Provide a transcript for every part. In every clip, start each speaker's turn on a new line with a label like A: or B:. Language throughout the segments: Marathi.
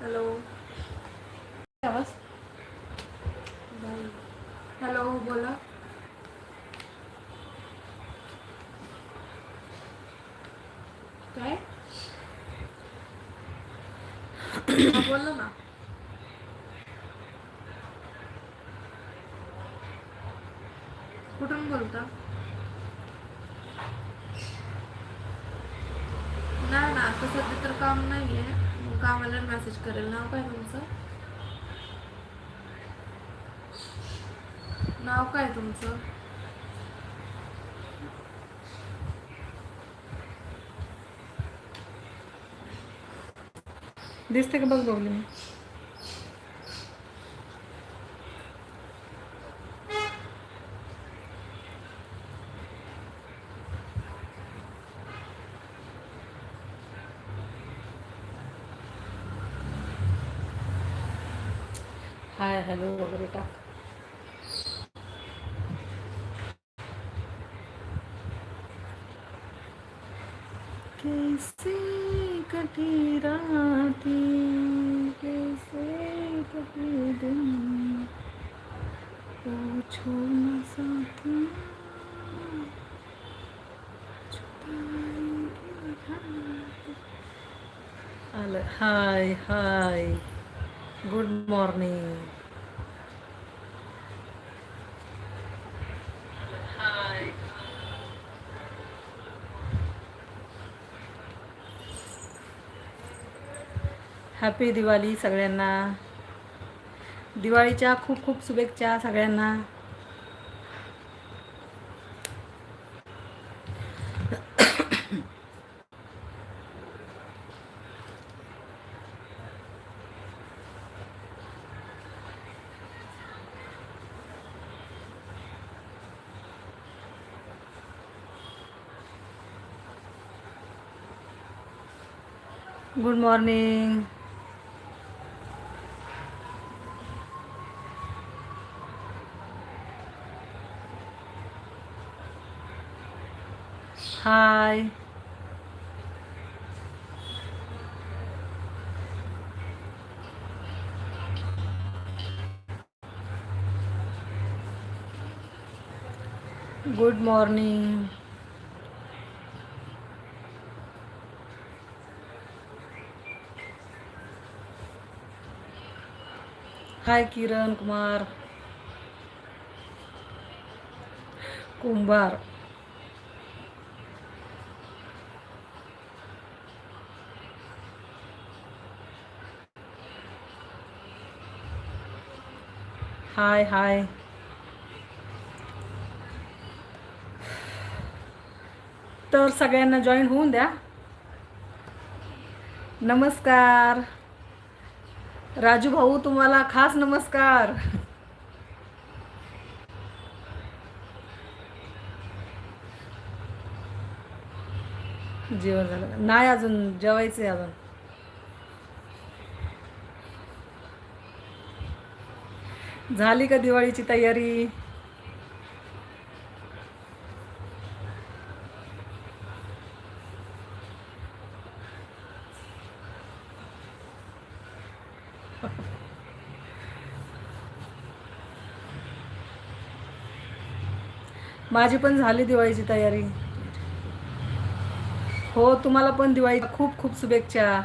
A: हॅलो.
B: आवाज?
A: हॅलो बोला. काय? बोला ना कुठून बोलता नाही ना आता सध्या तर काम नाही आहे मग कामाला मेसेज करेल नाव काय तुमचं नाव काय तुमचं?
B: दिसते का? बघ बघली मी हाय हॅलो वगैरे टाक कैसे कटी राती कैसे कटी दिन पूछो न साथी छुपाएंगे रात. आलं hi hi good morning happy Diwali सगळ्यांना. दिवाळीच्या खूप खूप शुभेच्छा सगळ्यांना. Good morning hi good morning hi Kiran Kumar Kumbhar hi hi तर सगळ्यांना जॉईन होऊन द्या. नमस्कार. राजू भाऊ तुम्हाला खास नमस्कार. जेवण झालं. नाही अजून जेवायचं आहे अजून. झाली का दिवाळीची तयारी? माझी पण झाली दिवाळीची तयारी. हो तुम्हाला पण दिवाळी खूप खूप शुभेच्छा.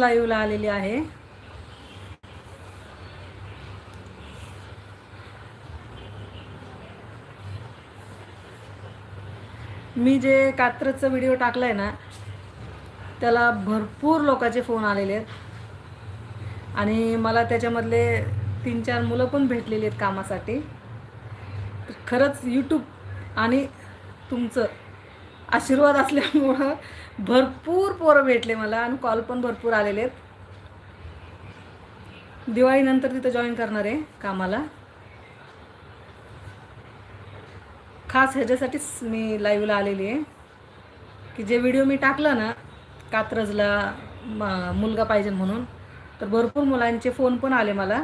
B: लाईव्हला आलेली आहे. मी जे कात्रचं व्हिडिओ टाकलाय ना त्याला भरपूर लोकांचे फोन आलेले आहेत. आणि मला त्याच्यामधले तीन चार मुलं पण भेटलेली आहेत कामासाठी. तर खरंच यूट्यूब आणि तुमचं आशीर्वाद असल्यामुळं भरपूर पोरं भेटले मला आणि कॉल पण भरपूर आलेले आहेत. दिवाळीनंतर तिथं जॉईन करणार आहे कामाला. खास ह्याच्यासाठीच मी लाईव्हला आलेली आहे. की जे व्हिडिओ मी टाकला ना कात्रजला मुलगा पाहिजे म्हणून तर भरपूर मुलांचे फोन पण आले मला.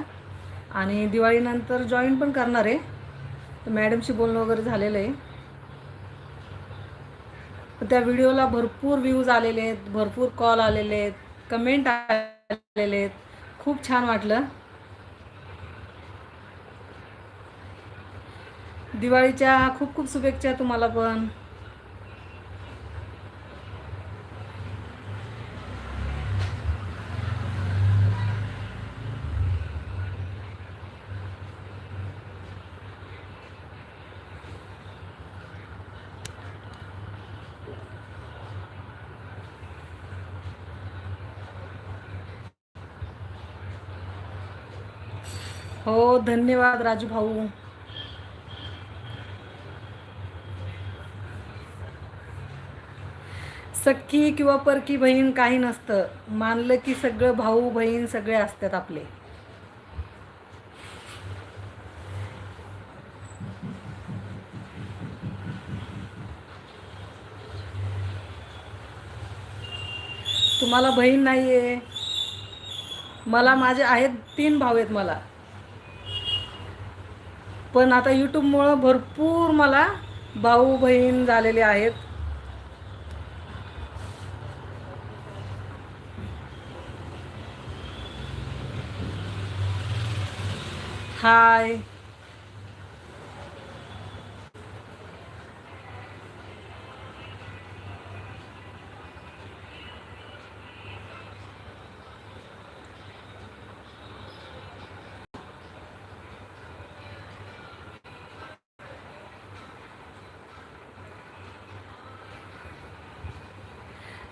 B: आणि दिवाळीनंतर जॉईन पण करणार आहे. तर मॅडमशी बोलणं वगैरे झालेलं आहे. त्या व्हिडिओला भरपूर व्ह्यूज आलेले आहेत भरपूर कॉल आलेले आहेत कमेंट आलेले आहेत. खूप छान वाटलं. दिवाळीच्या खूप खूप शुभेच्छा तुम्हाला पण. हो धन्यवाद राजू भाऊ. सख्खी किंवा परकी बहीण काही नसतं. मानलं की सगळं भाऊ बहीण सगळे असतात आपले. तुम्हाला बहीण नाही आहे मला माझे आहेत तीन भाऊ आहेत मला. पण आता यूट्यूबमुळं भरपूर मला भाऊ बहीण झालेले आहेत. हाय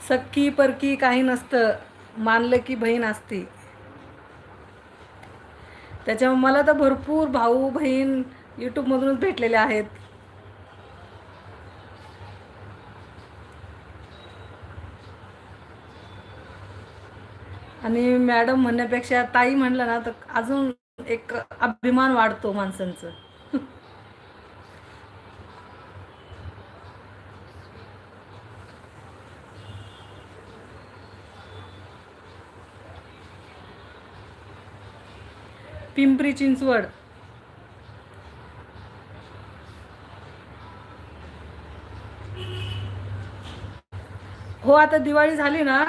B: सक्की परकी काही नसतं. मानलं की बहीण असते. त्याच्यामुळे मला तर भरपूर भाऊ बहीण यूट्यूबमधूनच भेटलेले आहेत. आणि मॅडम म्हणण्यापेक्षा ताई म्हणलं ना तर अजून एक अभिमान वाढतो माणसांचं. पिंपरी चिंचवड. हो आता दिवाळी झाली ना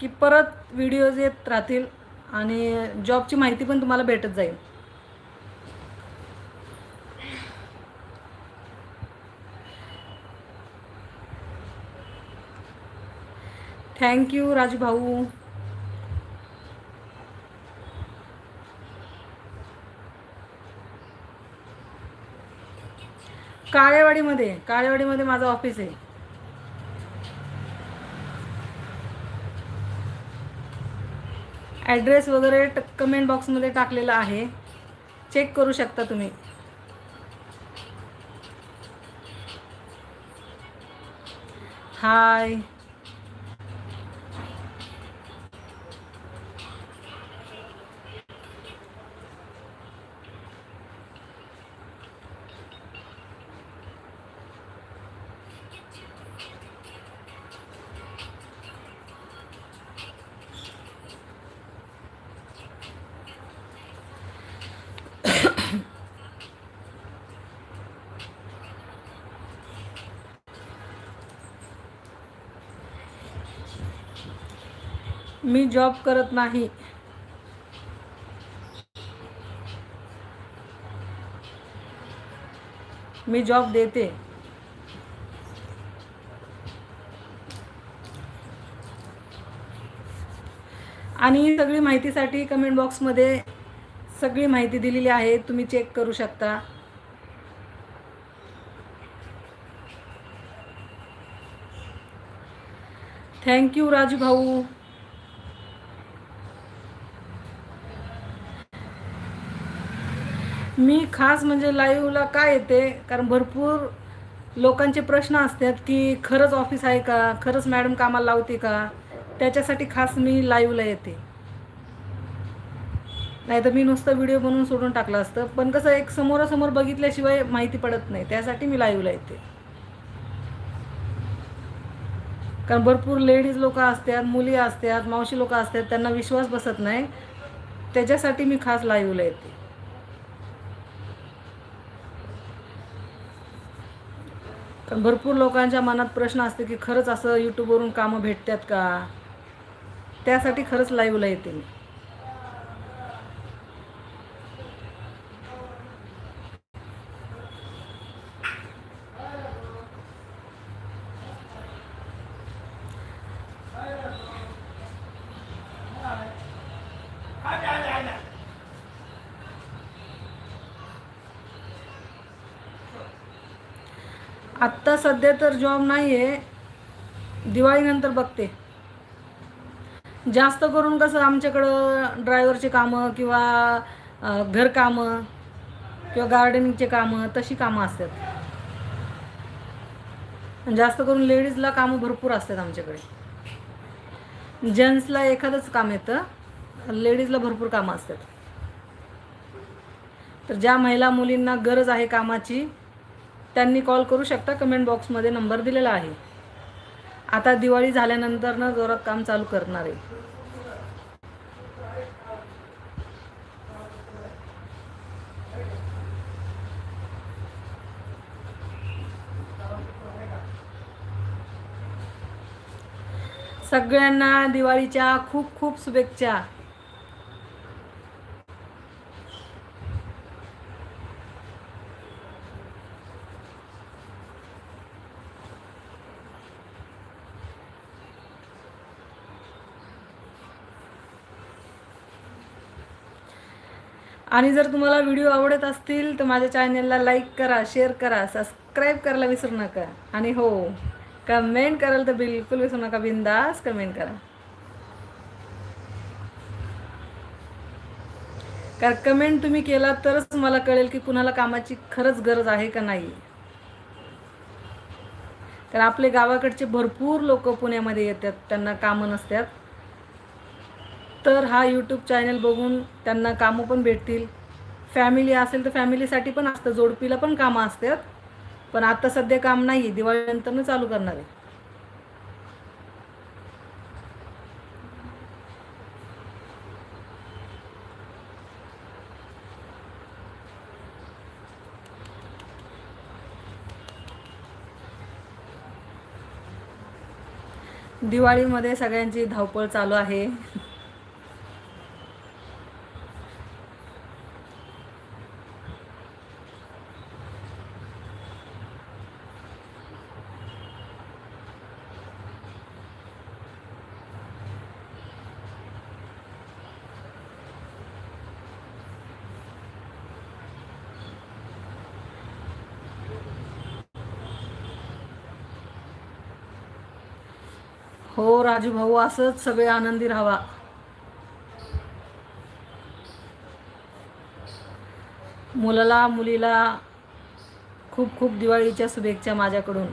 B: की परत व्हिडिओज येत राहतील आणि जॉबची माहिती पण तुम्हाला भेटत जाईल. थँक्यू राजू भाऊ. काळेवाडीमध्ये काळेवाडीमध्ये माझं ऑफिस आहे. ॲड्रेस वगैरे ट कमेंट बॉक्समध्ये टाकलेला आहे. चेक करू शकता तुम्ही. हाय मी जॉब करत नाही. मी जॉब देते. आणि सगळी माहितीसाठी कमेंट बॉक्समध्ये सगळी माहिती दिलेली आहे. तुम्ही चेक करू शकता. थँक्यू राजू भाऊ. मी खास म्हणजे लाईव्हला काय येते? कारण भरपूर लोकांचे प्रश्न असतात की खरंच ऑफिस आहे का? खरंच मॅडम कामाला लावते का? त्याच्यासाठी खास मी लाईव्हला येते. नाही तर मी नुसतं व्हिडिओ बनवून सोडून टाकलं असतं. पण कसं एक समोरासमोर बघितल्याशिवाय माहिती पडत नाही. त्यासाठी मी लाईव्हला येते. कारण भरपूर लेडीज लोक असतात मुली असतात मावशी लोक असतात त्यांना विश्वास बसत नाही. त्याच्यासाठी मी खास लाईव्हला येते. कारण भरपूर लोकांच्या मनात प्रश्न असते की खरंच असं यूट्यूबवरून कामं भेटतात का? त्यासाठी खरंच लाईव्हला येते मी. आत्ता सध्या तर जॉब नाही आहे दिवाळीनंतर बघते. जास्त करून कसं आमच्याकडं ड्रायव्हरचे कामं किंवा घरकामं किंवा गार्डनिंगचे कामं तशी कामं असतात. जास्त करून लेडीजला कामं भरपूर असतात आमच्याकडे. जेंट्सला एखादंच काम येतं लेडीजला भरपूर कामं असतात. तर ज्या महिला मुलींना गरज आहे कामाची त्यांनी कॉल करू शकता? कमेंट बॉक्समध्ये नंबर दिलेला आहे. आता दिवाळी झाल्यानंतर ना जोरात काम चालू करणार आहे. सगळ्यांना दिवाळीच्या खूप खूप शुभेच्छा. आणि जर तुम्हाला व्हिडिओ आवडत असतील तर माझ्या चॅनलला लाईक करा शेअर करा सबस्क्राईब करायला विसरू नका. आणि हो कमेंट कराल तर बिलकुल विसरू नका. बिंदास कमेंट करा. कारण कमेंट तुम्ही केला तरच मला कळेल की कुणाला कामाची खरंच गरज आहे का नाही. कारण आपले गावाकडचे भरपूर लोक पुण्यामध्ये येतात त्यांना कामं नसतात. तर हा यूट्यूब चॅनल बघून त्यांना कामं पण भेटतील. फॅमिली असेल तर फॅमिलीसाठी पण असतं. जोडपीला पण कामं असतात. पण आता सध्या काम नाही आहे दिवाळीनंतरनं चालू करणार आहे. दिवाळीमध्ये सगळ्यांची धावपळ चालू आहे. हो राजू भाऊ असंच सगळे आनंदी राहावा. मुलाला मुलीला खूप खूप दिवाळीच्या शुभेच्छा माझ्याकडून.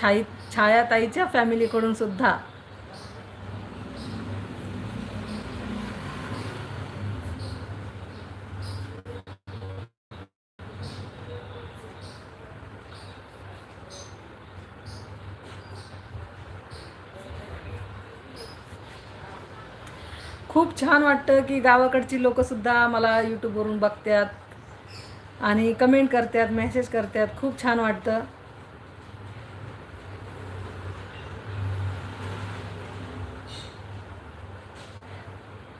B: छाई छायाताईच्या फॅमिलीकडून सुद्धा. खूप छान वाटतं की गावाकडची लोकंसुद्धा मला यूट्यूबवरून बघतात आणि कमेंट करतात मेसेज करतात. खूप छान वाटतं.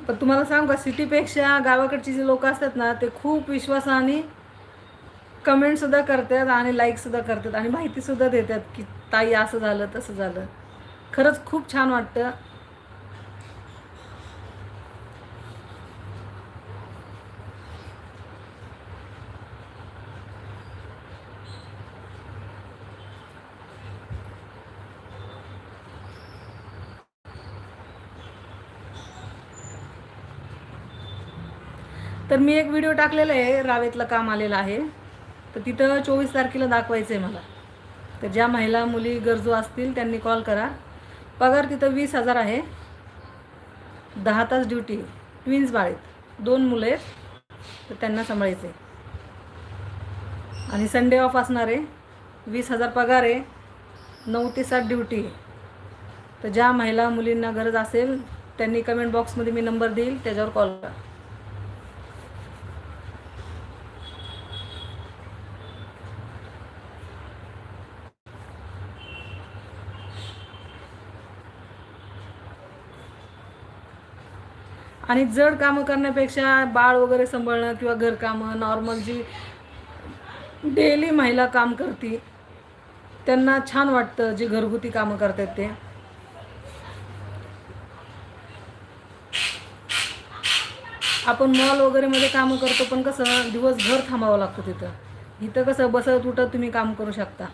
B: पण तुम्हाला सांगू का सिटीपेक्षा गावाकडची जी लोक असतात ना ते खूप विश्वासाने कमेंटसुद्धा करतात आणि लाईकसुद्धा करतात आणि माहितीसुद्धा देतात की ताई असं झालं तसं झालं. खरंच खूप छान वाटतं. तर मी एक व्हिडिओ टाकलेला आहे रावेतलं काम आलेलं आहे. तर तिथं चोवीस तारखेला दाखवायचं आहे मला. तर ज्या महिला मुली गरजू असतील त्यांनी कॉल करा. पगार तिथं वीस हजार आहे. दहा तास ड्युटी ट्विन्स बाळेत. दोन मुलं आहेत. तर त्यांना सांभाळायचं आहे आणि संडे ऑफ असणार आहे. वीस हजार पगार आहे. नऊ ते सात ड्युटी आहे तर ज्या महिला मुलींना गरज असेल त्यांनी कमेंट बॉक्समध्ये मी नंबर देईल त्याच्यावर कॉल करा. आणि जड कामं करण्यापेक्षा बाळ वगैरे सांभाळणं किंवा घरकामं नॉर्मल जी डेली महिला काम करते त्यांना छान वाटतं जे घरगुती कामं करतात ते. आपण मॉल वगैरेमध्ये कामं करतो पण कसं दिवसभर थांबावं लागतं तिथं. इथं कसं बसत उठत तुम्ही काम करू शकता.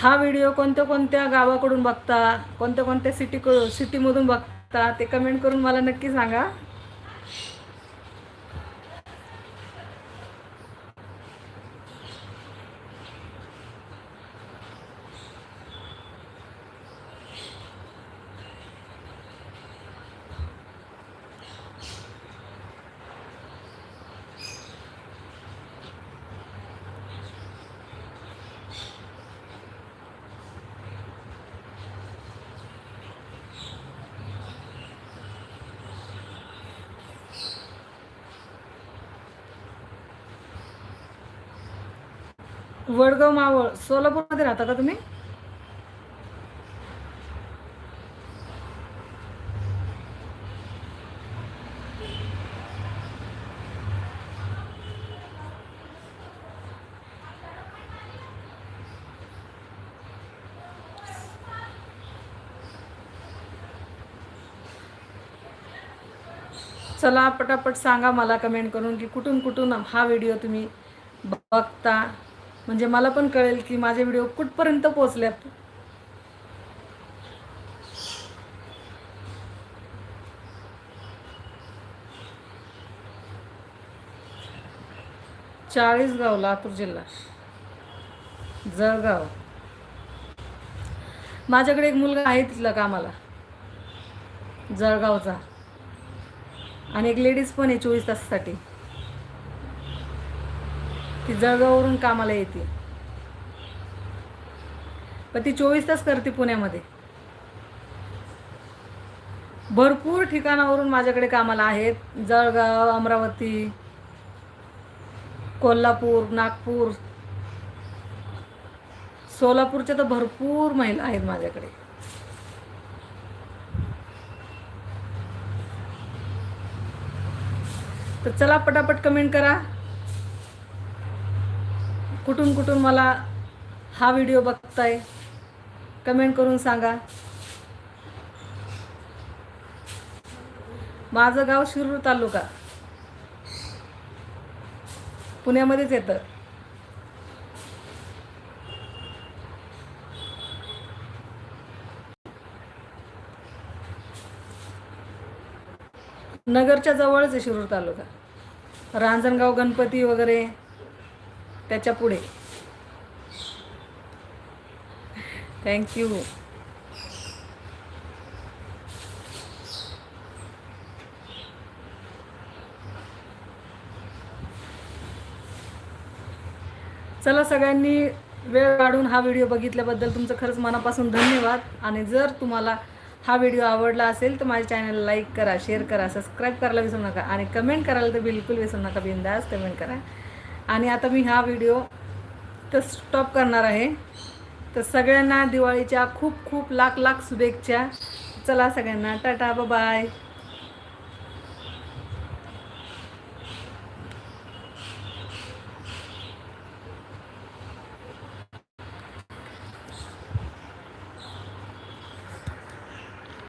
B: हा व्हिडिओ कोणत्या कोणत्या गावाकडून बघता कोणत्या कोणत्या सिटी सिटीमधून बघता ते कमेंट करून मला नक्की सांगा. वडगाव मावळ सोलापूरमध्ये राहता का तुम्ही? चला पटापट सांगा मला कमेंट करून की कुठून कुठून हा व्हिडिओ तुम्ही बघता? म्हणजे मला पण कळेल की माझे व्हिडिओ कुठपर्यंत पोचल्यात चाळीसगाव लातूर जिल्हा. जळगाव. माझ्याकडे एक मुलगा आहे तिथला कामाला. जळगावचा. आणि एक लेडीज पण आहे चोवीस तासासाठी. ती जळगाववरून कामाला येते. पण ती चोवीस तास करते पुण्यामध्ये. भरपूर ठिकाणावरून माझ्याकडे कामाला आहेत. जळगाव अमरावती कोल्हापूर नागपूर सोलापूरच्या तर भरपूर महिला आहेत माझ्याकडे. तर चला पटापट कमेंट करा. कुठून कुठून मला हा व्हिडिओ बघताय कमेंट करून सांगा. माझं गाव शिरूर तालुका. पुण्यामध्येच येतं. नगरच्या जवळच आहे शिरूर तालुका. रांजणगाव गणपती वगैरे. त्याच्या पुढे. थँक्यू चला सगळ्यांनी वेळ काढून हा व्हिडिओ बघितल्याबद्दल तुमचं खरंच मनापासून धन्यवाद. आणि जर तुम्हाला हा व्हिडिओ आवडला असेल तर माझ्या चॅनलला लाईक करा शेअर करा सबस्क्राईब करायला विसरू नका. आणि कमेंट करायला तर बिलकुल विसरू नका बिंदास कमेंट करा. आणि आता मी हा व्हिडिओ तर स्टॉप करणार आहे. तर सगळ्यांना दिवाळीच्या खूप खूप लाख लाख शुभेच्छा. चला सगळ्यांना टाटा बाय